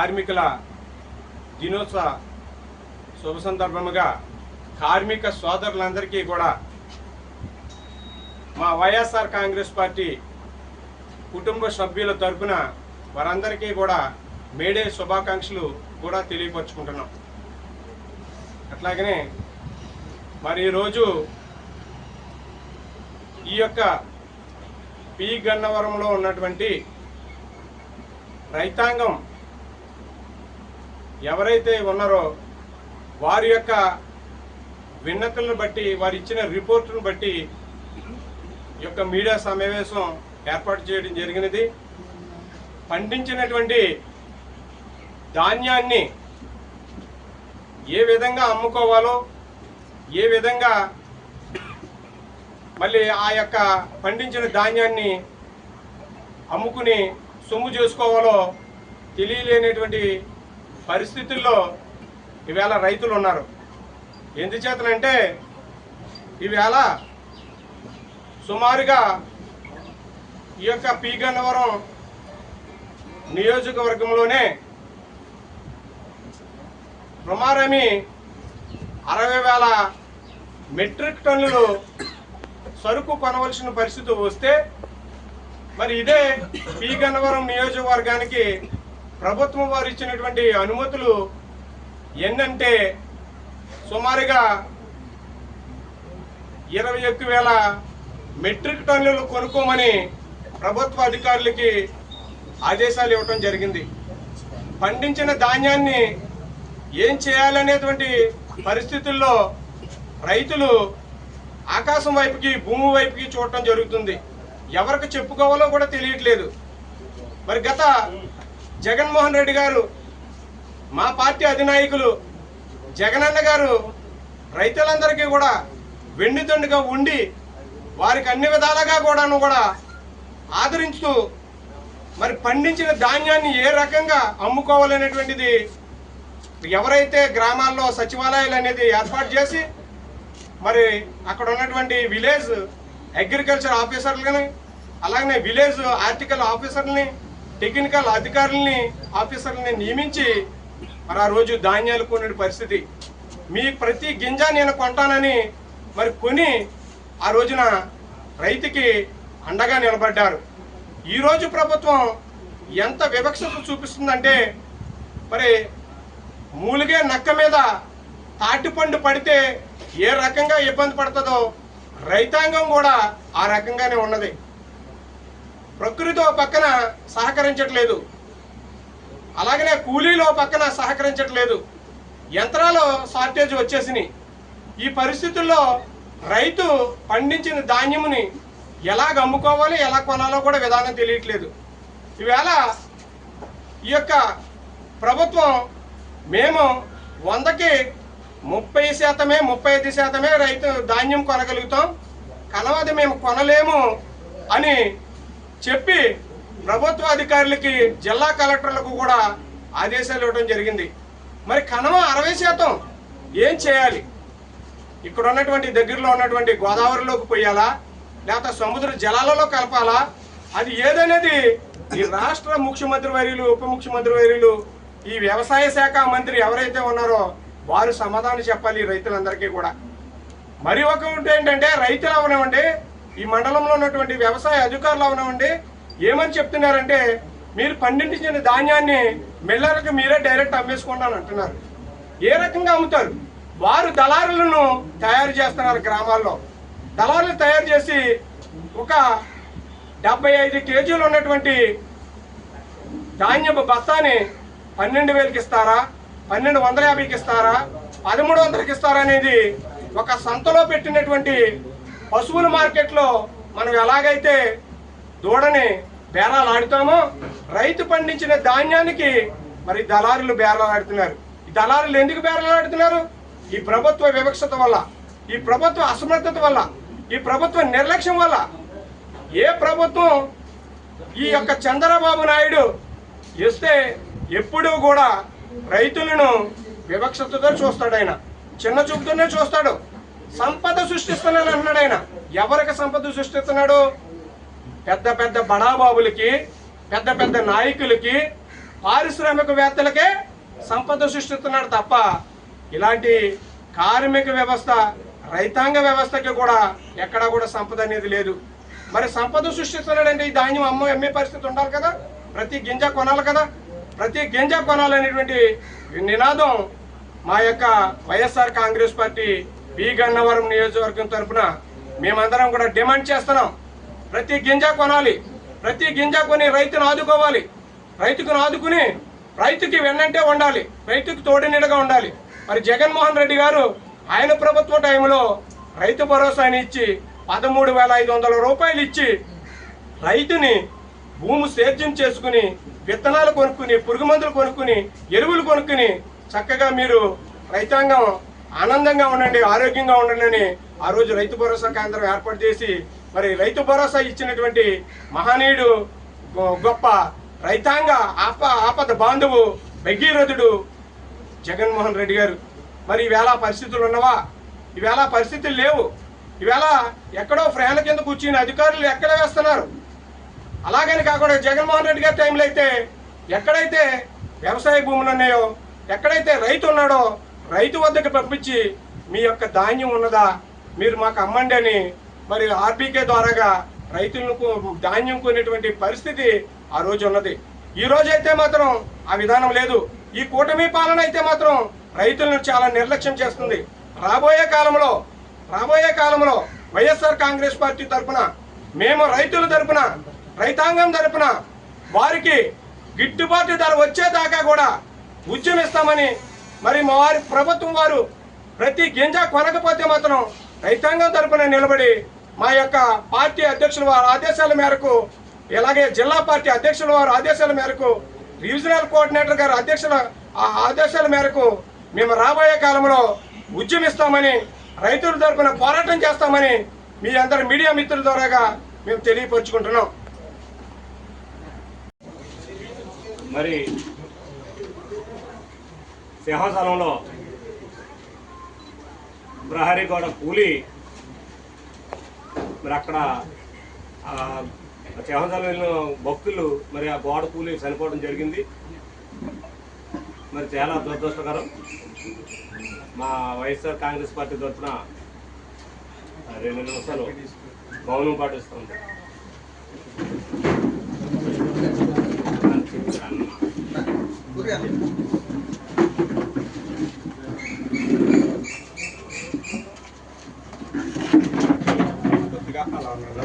కార్మికుల దినోత్సవ శుభ సందర్భముగా కార్మిక సోదరులందరికీ కూడా మా వైఎస్ఆర్ కాంగ్రెస్ పార్టీ కుటుంబ సభ్యుల తరఫున వారందరికీ కూడా మేడే శుభాకాంక్షలు కూడా తెలియపరుచుకుంటున్నాం. అట్లాగనే మరి ఈరోజు ఈ యొక్క పి గన్నవరంలో ఉన్నటువంటి రైతాంగం ఎవరైతే ఉన్నారో వారి యొక్క విన్నతులను బట్టి వారు ఇచ్చిన రిపోర్టును బట్టి యొక్క మీడియా సమావేశం ఏర్పాటు చేయడం జరిగినది. పండించినటువంటి ధాన్యాన్ని ఏ విధంగా అమ్ముకోవాలో ఏ విధంగా మళ్ళీ ఆ యొక్క పండించిన ధాన్యాన్ని అమ్ముకుని సొమ్ము చేసుకోవాలో తెలియలేనటువంటి పరిస్థితుల్లో ఈవేళ రైతులు ఉన్నారు. ఎందుచేతనంటే ఈవేళ సుమారుగా ఈ యొక్క పీగన్నవరం నియోజకవర్గంలోనే రుమారమి అరవై వేల మెట్రిక్ టన్నులు సరుకు కొనవలసిన పరిస్థితి వస్తే మరి ఇదే పీగన్నవరం నియోజకవర్గానికి ప్రభుత్వం వారు ఇచ్చినటువంటి అనుమతులు ఎన్నంటే సుమారుగా ఇరవై ఒక్క వేల మెట్రిక్ టన్నులు కొనుక్కోమని ప్రభుత్వ అధికారులకి ఆదేశాలు ఇవ్వటం జరిగింది. పండించిన ధాన్యాన్ని ఏం చేయాలనేటువంటి పరిస్థితుల్లో రైతులు ఆకాశం వైపుకి భూమి వైపుకి చూడటం జరుగుతుంది. ఎవరికి చెప్పుకోవాలో కూడా తెలియట్లేదు. మరి గత జగన్మోహన్ రెడ్డి గారు మా పార్టీ అధినాయకులు జగనన్న గారు రైతులందరికీ కూడా వెన్నుదండుగా ఉండి వారికి అన్ని విధాలుగా కూడాను కూడా ఆదరించుతూ మరి పండించిన ధాన్యాన్ని ఏ రకంగా అమ్ముకోవాలనేటువంటిది ఎవరైతే గ్రామాల్లో సచివాలయాలు అనేది ఏర్పాటు చేసి మరి అక్కడ ఉన్నటువంటి విలేజ్ అగ్రికల్చర్ ఆఫీసర్లని అలాగనే విలేజ్ ఆర్టికల్ ఆఫీసర్ని టెక్నికల్ అధికారులని ఆఫీసర్లని నియమించి మరి ఆ రోజు ధాన్యాలు కొనే పరిస్థితి. మీ ప్రతి గింజ నేను కొంటానని మరి కొని ఆ రోజున రైతుకి అండగా నిలబడ్డారు. ఈరోజు ప్రభుత్వం ఎంత వివక్షత చూపిస్తుందంటే మరి మూలిగే నక్క మీద తాటిపండు పడితే ఏ రకంగా ఇబ్బంది పడుతుందో రైతాంగం కూడా ఆ రకంగానే ఉన్నది. ప్రకృతి పక్కన సహకరించట్లేదు. అలాగనే కూలీలో పక్కన సహకరించట్లేదు. యంత్రాలు షార్టేజ్ వచ్చేసినాయి. ఈ పరిస్థితుల్లో రైతు పండించిన ధాన్యముని ఎలాగ అమ్ముకోవాలి ఎలా కొనాలో కూడా విధానం తెలియట్లేదు. ఈవేళ ఈ యొక్క ప్రభుత్వం మేము వందకి ముప్పై శాతమే ముప్పై ఐదు శాతమే రైతు ధాన్యం కొనగలుగుతాం. కలవది మేము కొనలేము అని చెప్పి ప్రభుత్వ అధికారులకి జిల్లా కలెక్టర్లకు కూడా ఆదేశాలు ఇవ్వడం జరిగింది. మరి కనమ అరవై శాతం ఏం చేయాలి? ఇక్కడ ఉన్నటువంటి దగ్గరలో ఉన్నటువంటి గోదావరిలోకి పోయాలా? లేకపోతే సముద్ర జలాలలో కలపాలా? అది ఏదనేది ఈ రాష్ట్ర ముఖ్యమంత్రి వర్యులు ఉప ముఖ్యమంత్రి వర్యులు ఈ వ్యవసాయ శాఖ మంత్రి ఎవరైతే ఉన్నారో వారు సమాధానం చెప్పాలి రైతులందరికీ కూడా. మరి ఒక ఉంటే ఏంటంటే రైతులు అవనివ్వండి ఈ మండలంలో ఉన్నటువంటి వ్యవసాయ అధికారులు అవనివ్వండి ఏమని చెప్తున్నారంటే మీరు పండించిన ధాన్యాన్ని మిల్లర్లకు మీరే డైరెక్ట్ అమ్మేసుకుంటాను అంటున్నారు. ఏ రకంగా అమ్ముతారు? వారు దళారులను తయారు చేస్తున్నారు గ్రామాల్లో. దళారులు తయారు చేసి ఒక డెబ్బై ఐదు కేజీలు ఉన్నటువంటి ధాన్యపు బస్తాని పన్నెండు వేలకి ఇస్తారా? పన్నెండు వందల యాభైకి ఇస్తారా? పదమూడు వందలకి ఇస్తారా అనేది ఒక సంతలో పెట్టినటువంటి పశువుల మార్కెట్లో మనం ఎలాగైతే దూడని బేరాలు ఆడుతామో రైతు పండించిన ధాన్యానికి మరి దళారులు బేరాలు ఆడుతున్నారు. ఈ దళారులు ఎందుకు బేరాలు ఆడుతున్నారు? ఈ ప్రభుత్వ వివక్షత వల్ల ఈ ప్రభుత్వ అసమర్థత వల్ల ఈ ప్రభుత్వ నిర్లక్ష్యం వల్ల. ఏ ప్రభుత్వం ఈ యొక్క చంద్రబాబు నాయుడు ఇస్తే ఎప్పుడూ కూడా రైతులను వివక్షతతో చూస్తాడు ఆయన. చిన్న చూపుతోనే చూస్తాడు. సంపద సృష్టిస్తున్నాను అన్నాడు ఆయన. ఎవరికి సంపద సృష్టిస్తున్నాడు? పెద్ద పెద్ద బడాబాబులకి పెద్ద పెద్ద నాయకులకి పారిశ్రామికవేత్తలకే సంపద సృష్టిస్తున్నాడు తప్ప ఇలాంటి కార్మిక వ్యవస్థ రైతాంగ వ్యవస్థకి కూడా ఎక్కడా కూడా సంపద అనేది లేదు. మరి సంపద సృష్టిస్తున్నాడంటే ఈ ధాన్యం అమ్మ అమ్మే పరిస్థితి ఉండాలి కదా? ప్రతి గింజ కొనాలి కదా? ప్రతి గింజ కొనాలనేటువంటి నినాదం మా యొక్క YSR Congress party B Gannavaram నియోజకవర్గం తరఫున మేమందరం కూడా డిమాండ్ చేస్తున్నాం. ప్రతి గింజ కొనాలి. ప్రతి గింజ కొని రైతును ఆదుకోవాలి. రైతుకు ఆదుకుని రైతుకి వెన్నంటే ఉండాలి రైతుకు తోడు నీడగా ఉండాలి. మరి జగన్మోహన్ రెడ్డి గారు ఆయన ప్రభుత్వ టైంలో రైతు భరోసాని ఇచ్చి పదమూడు వేల ఐదు వందల రూపాయలు ఇచ్చి రైతుని భూమి సేద్యం చేసుకుని విత్తనాలు కొనుక్కుని పురుగు మందులు కొనుక్కుని ఎరువులు కొనుక్కుని చక్కగా మీరు రైతాంగం ఆనందంగా ఉండండి ఆరోగ్యంగా ఉండండి అని ఆ రోజు రైతు భరోసా కేంద్రం ఏర్పాటు చేసి మరి రైతు భరోసా ఇచ్చినటువంటి మహనీయుడు గొ- గొప్ప రైతాంగ ఆప ఆపద బాంధవు భగీరథుడు జగన్మోహన్ రెడ్డి గారు. మరి ఈవేళ పరిస్థితులు ఉన్నవా? ఈవేళ పరిస్థితులు లేవు. ఈవేళ ఎక్కడో ఫ్రేణ కింద కూర్చుని అధికారులు ఎక్కడ వేస్తున్నారు? అలాగని కాకుండా జగన్మోహన్ రెడ్డి గారి టైంలో అయితే ఎక్కడైతే వ్యవసాయ భూములు ఉన్నాయో ఎక్కడైతే రైతు ఉన్నాడో రైతు వద్దకు పంపించి మీ యొక్క ధాన్యం ఉన్నదా మీరు మాకు అమ్మండి అని మరి ఆర్బీకే ద్వారాగా రైతులకు ధాన్యం కొనేటువంటి పరిస్థితి ఆ రోజు ఉన్నది. ఈ రోజు అయితే మాత్రం ఆ విధానం లేదు. ఈ కూటమి పాలన అయితే మాత్రం రైతులను చాలా నిర్లక్ష్యం చేస్తుంది. రాబోయే కాలంలో రాబోయే కాలంలో వైఎస్ఆర్ కాంగ్రెస్ పార్టీ తరఫున మేము రైతుల తరఫున రైతాంగం తరఫున వారికి గిట్టుబాటు ధర వచ్చేదాకా కూడా ఉద్యమిస్తామని మరి మా వారి ప్రభుత్వం వారు ప్రతి గింజ కొనకపోతే మాత్రం రైతాంగం తరపున నిలబడి మా యొక్క పార్టీ అధ్యక్షుల వారి ఆదేశాల మేరకు ఇలాగే జిల్లా పార్టీ అధ్యక్షుల వారి ఆదేశాల మేరకు రీజనల్ కోఆర్డినేటర్ గారి అధ్యక్షుల ఆ ఆదేశాల మేరకు మేము రాబోయే కాలంలో ఉద్యమిస్తామని రైతుల తరపున పోరాటం చేస్తామని మీ అందరి మీడియా మిత్రుల ద్వారాగా మేము తెలియపరుచుకుంటున్నాం. మరి సింహాచలంలో ప్రహరీగోడ కూలి. మరి అక్కడ ఆ సింహాచలం వెళ్ళిన భక్తులు మరి ఆ గోడ కూలి చనిపోవడం జరిగింది. మరి చాలా దురదృష్టకరం. మా వైఎస్ఆర్ కాంగ్రెస్ పార్టీ తరఫున రెండు నిమిషాలు మౌనం పాటిస్తుంది కొద్దిగా అలా ఉన్నారు.